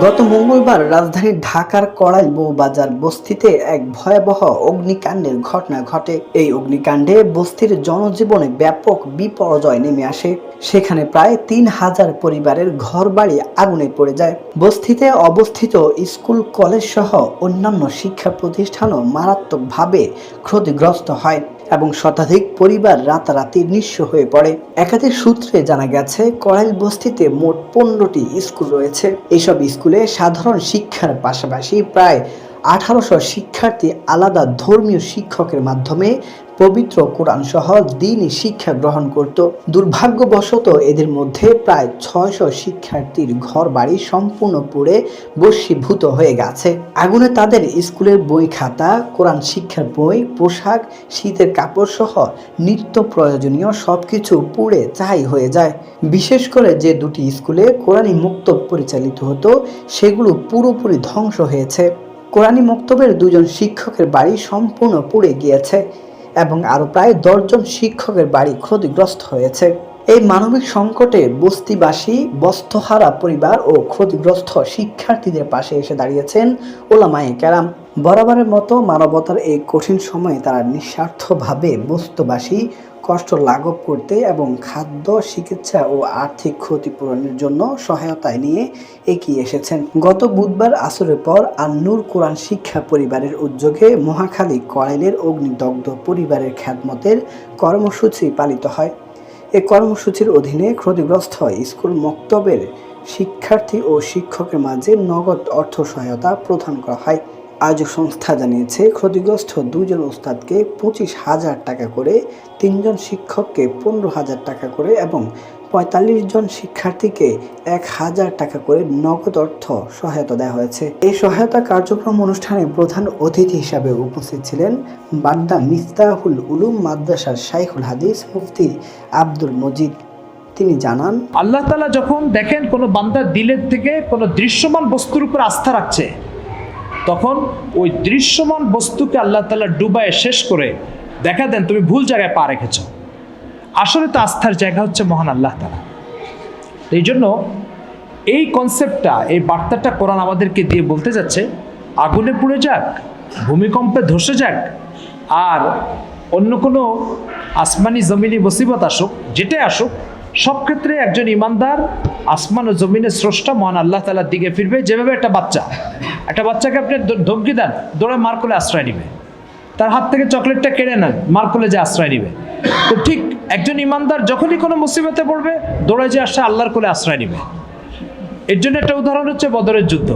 গত মঙ্গলবার রাজধানীর ঢাকার কড়াইল বউবাজার বস্তিতে এক ভয়াবহ অগ্নিকাণ্ডের ঘটনা ঘটে। এই অগ্নিকাণ্ডে বস্তির জনজীবনে ব্যাপক বিপর্যয় নেমে আসে। সেখানে প্রায় তিন হাজার পরিবারের ঘরবাড়ি আগুনে পড়ে যায়। বস্তিতে অবস্থিত স্কুল কলেজ সহ অন্যান্য শিক্ষা প্রতিষ্ঠানও মারাত্মকভাবে ক্ষতিগ্রস্ত হয়। এবং শতাধিক পরিবার রাতারাতি নিঃস্ব হয়ে পড়ে। একাধিক সূত্রে জানা গেছে, করাইল বস্তিতে মোট পনেরোটি স্কুল রয়েছে। এসব স্কুলে সাধারণ শিক্ষার পাশাপাশি প্রায় আঠারোশো শিক্ষার্থী আলাদা ধর্মীয় শিক্ষকের মাধ্যমে পবিত্র কোরআন সহ দিনই শিক্ষা গ্রহণ করত। দুর্ভাগ্যবশত এদের মধ্যে প্রায় ছয়শো শিক্ষার্থীর ঘর বাড়ি সম্পূর্ণ পুড়ে বশীভূত হয়ে গেছে। আগুনে তাদের স্কুলের বই খাতা, কোরআন শিক্ষার বই, পোশাক, শীতের কাপড় সহ নিত্য প্রয়োজনীয় সবকিছু পুড়ে চাই হয়ে যায়। বিশেষ করে যে দুটি স্কুলে কোরআনী মুক্ত পরিচালিত হতো, সেগুলো পুরোপুরি ধ্বংস হয়েছে। কোরআনী মক্তবের দুজন শিক্ষকের বাড়ি সম্পূর্ণ পুড়ে গিয়েছে এবং আরও প্রায় দশজন শিক্ষকের বাড়ি ক্ষতিগ্রস্ত হয়েছে। এই মানবিক সংকটে বস্তিবাসী বস্ত্রহারা পরিবার ও ক্ষতিগ্রস্ত শিক্ষার্থীদের পাশে এসে দাঁড়িয়েছেন ওলামায়ে কেরাম। বরাবরের মতো মানবতার এই কঠিন সময়ে তারা নিঃস্বার্থভাবে বস্তুবাসী কষ্ট লাঘব করতে এবং খাদ্য, চিকিৎসা ও আর্থিক ক্ষতিপূরণের জন্য সহায়তায় নিয়ে এগিয়ে এসেছেন। গত বুধবার আসরের পর আন্নুর কোরআন শিক্ষা পরিবারের উদ্যোগে মহাখালী করাইলের অগ্নিদগ্ধ পরিবারের খ্যাতমতের কর্মসূচি পালিত হয়। এ কর্মসূচির অধীনে ক্ষতিগ্রস্ত স্কুল মক্তবের শিক্ষার্থী ও শিক্ষকের মাঝে নগদ অর্থ সহায়তা প্রদান করা হয়। আয়োজক সংস্থা জানিয়েছে, ক্ষতিগ্রস্ত দুজন ওস্তাদকে পঁচিশ হাজার টাকা করে, তিনজন শিক্ষককে পনেরো হাজার টাকা করে এবং পঁয়তাল্লিশ জন শিক্ষার্থীকে এক হাজার টাকা করে নগদ অর্থ সহায়তা দেওয়া হয়েছে। এই সহায়তা কার্যক্রম অনুষ্ঠানে প্রধান অতিথি হিসাবে উপস্থিত ছিলেন বাড্ডা মিস্তাহুল উলুম মাদ্রাসার শাইখুল হাদিস মুফতি আব্দুল মজিদ। তিনি জানান, আল্লাহ তালা যখন দেখেন কোনো বান্দার দিলের থেকে কোনো দৃশ্যমান বস্তুর উপর আস্থা রাখছে তখন ওই দৃশ্যমান বস্তুকে আল্লাহ তালা ডুবায় শেষ করে দেখা দেন, তুমি ভুল জায়গায় পা রেখেছ। আসলে তো আস্থার জায়গা হচ্ছে মহান আল্লাহ তালা এই জন্য এই কনসেপ্টটা এই বার্তাটা কোরআন আমাদেরকে দিয়ে বলতে যাচ্ছে, আগুনে পুড়ে যাক, ভূমিকম্পে ধসে যাক, আর অন্য কোনো আসমানি জমিনি মুসিবত আসুক, যেটাই আসুক, সব ক্ষেত্রে একজন ইমানদার আসমান ও জমিনের স্রষ্টা মহান আল্লাহ তালার দিকে ফিরবে। যেভাবে একটা বাচ্চা, একটা বাচ্চাকে আপনি ধমকি দেন, দৌড়ে মার কোলে আশ্রয় নেবে। তার হাত থেকে চকলেটটা কেড়ে নেন, মার কোলে যে আশ্রয় নেবে। তো ঠিক একজন ইমানদার যখনই কোনো মুসিবতে পড়বে, দৌড়ে যে আসে আল্লাহর কোলে আশ্রয় নেবে। এর জন্য একটা উদাহরণ হচ্ছে বদরের যুদ্ধ।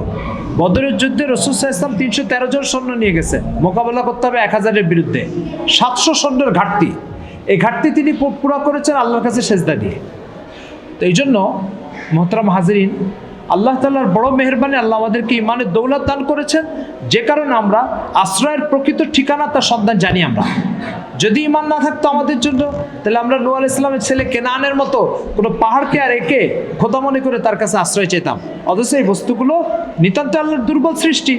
বদরের যুদ্ধে রসুল্লাহ ইসলাম তিনশো তেরো জন সৈন্য নিয়ে গেছে। মোকাবেলা করতে হবে এক হাজারের বিরুদ্ধে। সাতশো সৈন্যের ঘাটতি। এই ঘাটতি তিনি পুরা করেছেন আল্লাহর কাছে সেজদা দিয়ে। তো এই জন্য মোহতরাম হাজরিন, আল্লাহ তাল্লাহর বড় মেহরবানি আল্লাহ আমাদেরকে ইমানের দৌলত দান করেছেন। যে কারণে আমরা আশ্রয়ের প্রকৃত ঠিকানা তার সন্ধান জানি আমরা। যদি ইমান না থাকতো আমাদের জন্য, তাহলে আমরা নুয়াল ইসলামের ছেলে কেনানের মতো কোনো পাহাড়কে আর একে খোদা মনে করে তার কাছে আশ্রয় চেতাম অথচ এই বস্তুগুলো নিতান্ত আল্লাহর দুর্বল সৃষ্টি।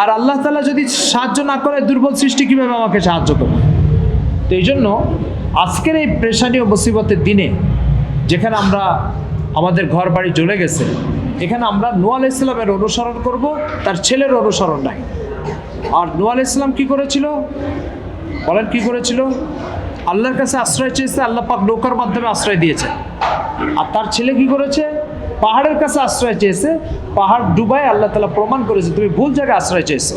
আর আল্লাহ তালা যদি সাহায্য না করে, দুর্বল সৃষ্টি কীভাবে আমাকে সাহায্য করবে? তো এই জন্য আজকের এই প্রেশানীয় মুসিবতের দিনে যেখানে আমরা আমাদের ঘর বাড়ি জ্বলে গেছে। এখানে আমরা নোয়াল ইসলামের অনুসরণ করব, তার ছেলের অনুসরণ নাই। আর নোয়াল ইসলাম কি করেছিল? বলেন কি করেছিল? আল্লাহর কাছে আশ্রয় চেয়েছে, আল্লাহ পাক নৌকার মাধ্যমে আশ্রয় দিয়েছে। আর তার ছেলে কি করেছে? পাহাড়ের কাছে আশ্রয় চেয়েছে। পাহাড় ডুবাই আল্লাহ তালা প্রমাণ করেছে, তুমি ভুল জায়গায় আশ্রয় চেয়েছো।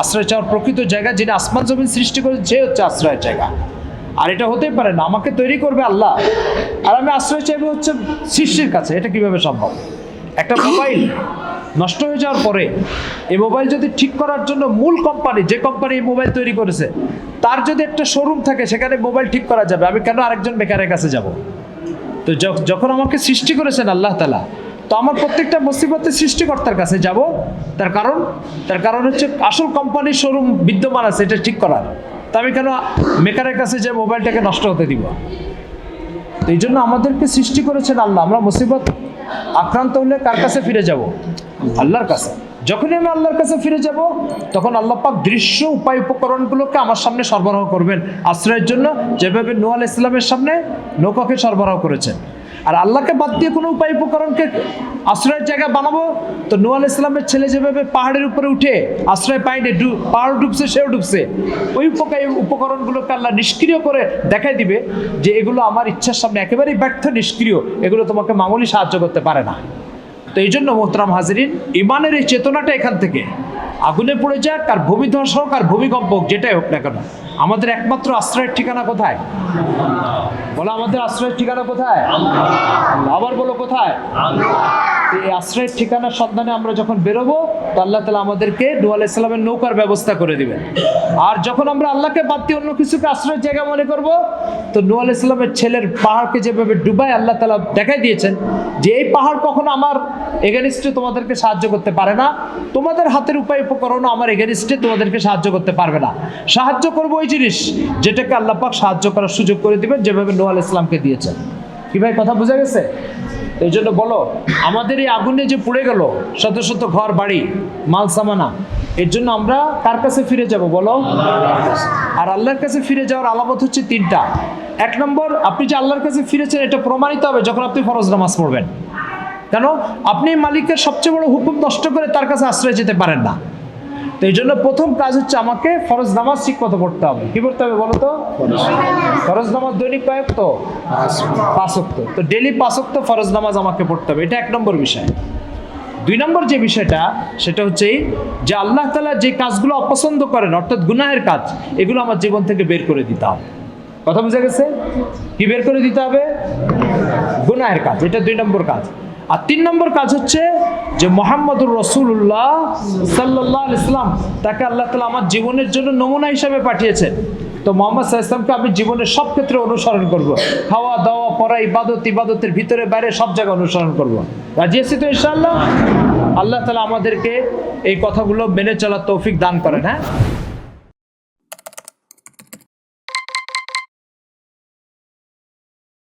আশ্রয় চাওয়ার প্রকৃত জায়গা যিনি আসমান জমিন সৃষ্টি করেছে, সে হচ্ছে আশ্রয়ের জায়গা। আর এটা হতেই পারে না। আমাকে তৈরি করবে আল্লাহ। আর আমি আশ্রয় চাইব হচ্ছে সৃষ্টির কাছে। এটা কীভাবে সম্ভব? একটা মোবাইল নষ্ট হয়ে যাওয়ার পরে এই মোবাইল যদি ঠিক করার জন্য মূল কোম্পানি যে কোম্পানি এই মোবাইল তৈরি করেছে, তার যদি একটা শোরুম থাকে, সেখানে মোবাইল ঠিক করা যাবে। আমি কেন আরেকজন বেকারের কাছে যাব? তো যখ- যখন আমাকে সৃষ্টি করেছেন আল্লাহ তালা তো আমার প্রত্যেকটা মুসিবতের সৃষ্টিকর্তার কাছে যাব। তার কারণ তার কারণ হচ্ছে আসল কোম্পানির শোরুম বিদ্যমান আছে, এটা ঠিক করার। তা আমি কেন মেকারের কাছে যে মোবাইলটাকে নষ্ট হতে দিব? এই জন্য আমাদেরকে সৃষ্টি করেছেন আল্লাহ। আমরা মুসিবত আক্রান্ত হলে কার কাছে ফিরে যাব? আল্লাহর কাছে। যখনই আমি আল্লাহর কাছে ফিরে যাব, তখন আল্লাহ পাক দৃশ্য উপায় উপকরণগুলোকে আমার সামনে সরবরাহ করবেন। আশ্রয়ের জন্য যেভাবে নোয়াল ইসলামের সামনে নৌকাকে সরবরাহ করেছেন। আর আল্লাহকে বাদ দিয়ে কোনো উপায় উপকরণকে আশ্রয়ের জায়গা বানাবো? তো নুয়াল ইসলামের ছেলে যেভাবে পাহাড়ের উপরে উঠে আশ্রয় পায়নি, ডু পাহাড় ডুবছে, সেও ডুবছে। ওই উপকার উপকরণগুলোকে আল্লাহ নিষ্ক্রিয় করে দেখাই দিবে যে এগুলো আমার ইচ্ছার সামনে একেবারেই ব্যর্থ, নিষ্ক্রিয়। এগুলো তোমাকে মামুলি সাহায্য করতে পারে না। তো এই জন্য মোহতরাম হাজরিন, ইমানের এই চেতনাটা এখান থেকে আগুনে পড়ে যাক, আর ভূমিধ্বস হোক আর ভূমিকম্প হোক, যেটাই হোক না কেন। আমাদের একমাত্র আশ্রয়ের ঠিকানা কোথায়? বলো আমাদের আশ্রয়ের ঠিকানা কোথায়? আবার বলো কোথায়? এই আশ্রয়ের ঠিকানার সন্ধানে আমরা যখন বেরোবো, তো আল্লাহ তালা আমাদেরকে নুয়াল ইসলামের নৌকার ব্যবস্থা করে দিবেন। আর যখন আমরা আল্লাহকে বাদ দিয়ে অন্য কিছুকে আশ্রয়ের জায়গা মনে করব, তো নুয়াল ইসলামের ছেলের পাহাড়কে যেভাবে ডুবাই আল্লাহ তালা দেখাই দিয়েছেন, যে এই পাহাড় কখনো আমার এগেনিস্টে তোমাদেরকে সাহায্য করতে পারে না। তোমাদের হাতের উপায় উপকরণও আমার এগেনিস্টে তোমাদেরকে সাহায্য করতে পারবে না। সাহায্য করব ওই জিনিস যেটাকে আল্লাহ পাক সাহায্য করার সুযোগ করে দিবেন, যেভাবে নোয়াল ইসলামকে দিয়েছেন। কি ভাই, কথা বোঝা গেছে? এই জন্য বলো, আমাদের এই আগুনে যে পুড়ে গেল, শত শত ঘর, বাড়ি, মাল, সামানা, এর জন্য আমরা কার কাছে ফিরে যাব বলো? আর আল্লাহর কাছে ফিরে যাওয়ার আলামত হচ্ছে তিনটা। এক নম্বর, আপনি যে আল্লাহর কাছে ফিরেছেন, এটা প্রমাণিত হবে যখন আপনি ফরজ নামাজ পড়বেন। কেন? আপনি মালিকের সবচেয়ে বড় হুকুম নষ্ট করে তার কাছে আশ্রয় যেতে পারেন না। তো এই জন্য প্রথম কাজ হচ্ছে আমাকে ফরজ নামাজ ঠিক মতো পড়তে হবে। কি পড়তে হবে বলো তো? ফরজ নামাজ দৈনিক কয়েক তো তো ডেলি পাঁচক্ত ফরজ নামাজ আমাকে পড়তে হবে। এটা এক নম্বর বিষয়। দুই নম্বর যে বিষয়টা, সেটা হচ্ছে যে আল্লাহ তালা যে কাজগুলো অপছন্দ করেন, অর্থাৎ গুনাহের কাজ, এগুলো আমার জীবন থেকে বের করে দিতে হবে। কথা বুঝা গেছে? কি বের করে দিতে হবে? গুনাহের কাজ। এটা দুই নম্বর কাজ। আর তিন নম্বর কাজ হচ্ছে যে মোহাম্মদুর রসুল্লাহ সাল্লাহ ইসলাম তাকে আল্লাহ তালা আমার জীবনের জন্য নমুনা হিসাবে পাঠিয়েছেন তো মোহাম্মদ ইসলামকে আমি জীবনের সব ক্ষেত্রে অনুসরণ করব। খাওয়া, দাওয়া, পড়া, ইবাদত, ইবাদতের ভিতরে, বাইরে সব জায়গায় অনুসরণ করব। রাজি আছি তো ইনশাআল্লাহ আল্লাহ তালা আমাদেরকে এই কথাগুলো মেনে চলার তৌফিক দান করেন হ্যাঁ